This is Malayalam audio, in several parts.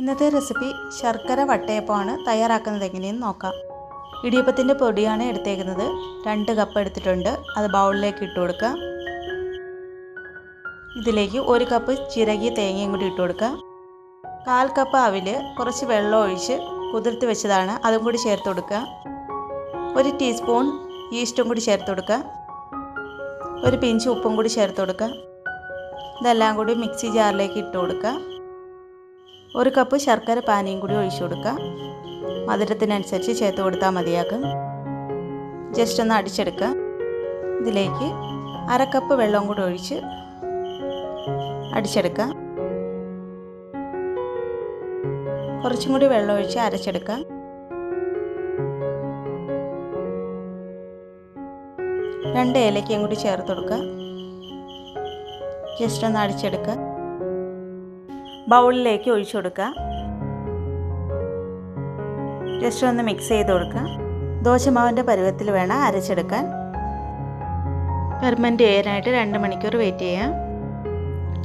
ഇന്നത്തെ റെസിപ്പി ശർക്കര വട്ടയപ്പമാണ് തയ്യാറാക്കുന്നത് എങ്ങനെയെന്ന് നോക്കാം. ഇടിയപ്പത്തിന്റെ പൊടിയാണ് എടുത്തേക്കുന്നത്. രണ്ട് കപ്പ് എടുത്തിട്ടുണ്ട്. അത് ബൗളിലേക്ക് ഇട്ട് കൊടുക്കുക. ഇതിലേക്ക് ഒരു കപ്പ് ചിരകിയ തേങ്ങയും കൂടി ഇട്ട് കൊടുക്കുക. കാൽ കപ്പ് അവിൽ കുറച്ച് വെള്ളം ഒഴിച്ച് കുതിർത്ത് വെച്ചതാണ്. അതും കൂടി ചേർത്ത് കൊടുക്കുക. ഒരു ടീസ്പൂൺ ഈസ്റ്റും കൂടി ചേർത്ത് കൊടുക്കുക. ഒരു പിഞ്ച് ഉപ്പും കൂടി ചേർത്ത് കൊടുക്കുക. ഇതെല്ലാം കൂടി മിക്സി ജാറിലേക്ക് ഇട്ട് കൊടുക്കുക. ഒരു കപ്പ് ശർക്കര പാനിയും കൂടി ഒഴിച്ചു കൊടുക്കുക മധുരത്തിനനുസരിച്ച് ചേർത്ത് കൊടുത്താൽ മതിയാകും. ജസ്റ്റ് ഒന്ന് അടിച്ചെടുക്കുക. ഇതിലേക്ക് അര കപ്പ് വെള്ളം കൂടി ഒഴിച്ച് അടിച്ചെടുക്കുക. കുറച്ചും കൂടി വെള്ളം ഒഴിച്ച് അരച്ചെടുക്കുക. രണ്ട് ഏലക്കയും കൂടി ചേർത്ത് കൊടുക്കുക. ജസ്റ്റ് ഒന്ന് അടിച്ചെടുക്കുക. ബൗളിലേക്ക് ഒഴിച്ചു കൊടുക്കുക. ജസ്റ്റ് ഒന്ന് മിക്സ് ചെയ്ത് കൊടുക്കുക. ദോശമാവിന്റെ പരുവത്തിൽ വേണം അരച്ചെടുക്കാൻ. പെർമനന്റ് ചെയ്യാനായിട്ട് രണ്ട് മണിക്കൂർ വെയിറ്റ് ചെയ്യാം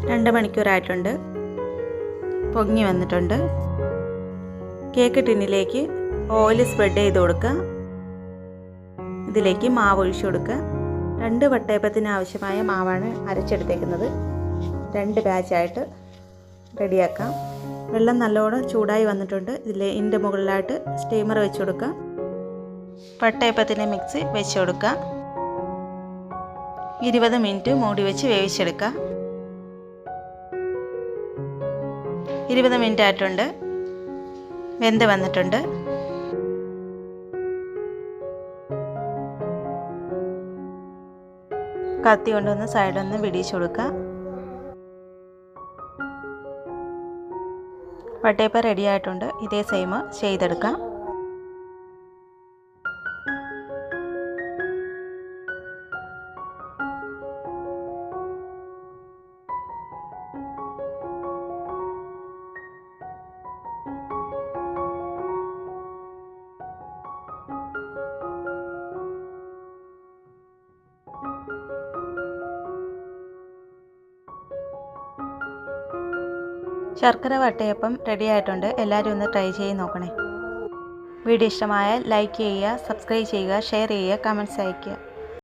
രണ്ട് മണിക്കൂറായിട്ടുണ്ട് പൊങ്ങി വന്നിട്ടുണ്ട്. കേക്ക് ടിന്നിലേക്ക് ഓയിൽ സ്പ്രെഡ് ചെയ്ത് കൊടുക്കുക. ഇതിലേക്ക് മാവ് ഒഴിച്ചു കൊടുക്കുക. രണ്ട് വട്ടയപ്പത്തിന് ആവശ്യമായ മാവാണ് അരച്ചെടുത്തേക്കുന്നത്. രണ്ട് ബാച്ചായിട്ട് റെഡിയാക്കാം. വെള്ളം നല്ലോണം ചൂടായി വന്നിട്ടുണ്ട്. ഇതിൽ ഇതിന്റെ മുകളിലായിട്ട് സ്റ്റീമർ വെച്ച് കൊടുക്കുക പട്ടയപ്പത്തിന്റെ മിക്സ് വെച്ച് കൊടുക്കുക ഇരുപത് മിനിറ്റ് മൂടി വെച്ച് വേവിച്ചെടുക്കുക ഇരുപത് മിനിറ്റ് ആയിട്ടുണ്ട്. വെന്ത് വന്നിട്ടുണ്ട്. കത്തി കൊണ്ടൊന്ന് സൈഡൊന്ന് വിടിയിച്ചു കൊടുക്കുക വട്ടയപ്പം റെഡി ആയിട്ടുണ്ട്. ഇതേ സെയിം ചെയ്തെടുക്കാം. ശർക്കര വട്ടയപ്പം റെഡി ആയിട്ടുണ്ട് എല്ലാവരും ഒന്ന് ട്രൈ ചെയ്ത് നോക്കണേ. വീഡിയോ ഇഷ്ടമായാൽ ലൈക്ക് ചെയ്യുക സബ്സ്ക്രൈബ് ചെയ്യുക ഷെയർ ചെയ്യുക കമന്റ്സ് അയയ്ക്കുക.